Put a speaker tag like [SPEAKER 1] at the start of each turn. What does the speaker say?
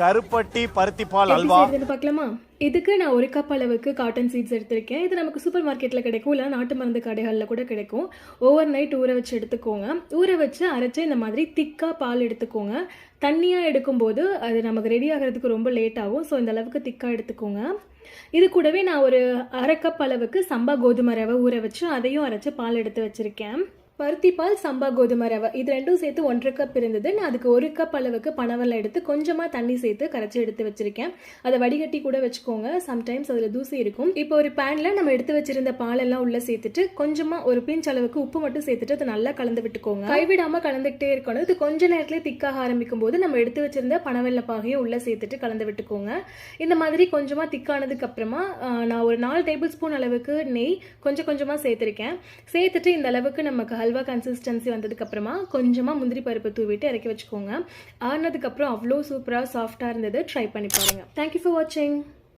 [SPEAKER 1] கருப்பட்டி பருத்திப்பால் அல்வா.
[SPEAKER 2] பார்க்கலாமா? இதுக்கு நான் ஒரு கப் அளவுக்கு காட்டன் சீட்ஸ் எடுத்திருக்கேன். இது நமக்கு சூப்பர் மார்க்கெட்டில் கிடைக்கும். இல்லை நாட்டு மருந்து கடைகளில் கூட கிடைக்கும். ஓவர் நைட் ஊற வச்சு எடுத்துக்கோங்க. ஊற வச்சு அரைச்சு இந்த மாதிரி திக்காக பால் எடுத்துக்கோங்க. தண்ணியாக எடுக்கும்போது அது நமக்கு ரெடி ஆகிறதுக்கு ரொம்ப லேட் ஆகும். ஸோ இந்த அளவுக்கு திக்காக எடுத்துக்கோங்க. இது கூடவே நான் ஒரு அரை கப் அளவுக்கு சம்பா கோதுமை ரவை ஊற வச்சு அதையும் அரைச்சு பால் எடுத்து வச்சுருக்கேன். பருத்தி பால் சம்பா கோதுமை ரவை. இது ரெண்டும் சேர்த்து ஒன்றரை கப் இருந்தது. நான் அதுக்கு ஒரு கப் அளவுக்கு பனவெல்லாம் எடுத்து கொஞ்சமாக தண்ணி சேர்த்து கரைச்சி எடுத்து வச்சிருக்கேன். அதை வடிகட்டி கூட வச்சுக்கோங்க. சம்டைம்ஸ் அதில் தூசி இருக்கும். இப்போ ஒரு பேனில் நம்ம எடுத்து வச்சிருந்த பாலெல்லாம் உள்ளே சேர்த்துட்டு கொஞ்சமாக ஒரு பிஞ்ச் அளவுக்கு உப்பு மட்டும் சேர்த்துட்டு அதை நல்லா கலந்து விட்டுக்கோங்க. கைவிடாமல் கலந்துக்கிட்டே இருக்கணும். இது கொஞ்ச நேரத்தில் திக்காக ஆரம்பிக்கும் போது நம்ம எடுத்து வச்சிருந்த பனவெல்ல பாகையும் உள்ளே சேர்த்துட்டு கலந்து விட்டுக்கோங்க. இந்த மாதிரி கொஞ்சமாக திக்கானதுக்கு அப்புறமா நான் ஒரு நாலு டேபிள் ஸ்பூன் அளவுக்கு நெய் கொஞ்சம் கொஞ்சமாக சேர்த்துருக்கேன். சேர்த்துட்டு இந்த அளவுக்கு நமக்கு அல்வா கன்சிஸ்டன்சி வந்ததுக்கப்புறமா கொஞ்சமாக முந்திரி பருப்பு தூவிட்டு இறக்கி வச்சுக்கோங்க. ஆனதுக்கப்புறம் அவ்வளோ சூப்பராக சாஃப்டாக இருந்தது ட்ரை பண்ணி பாருங்கள் தேங்க்யூ ஃபார் வாட்சிங்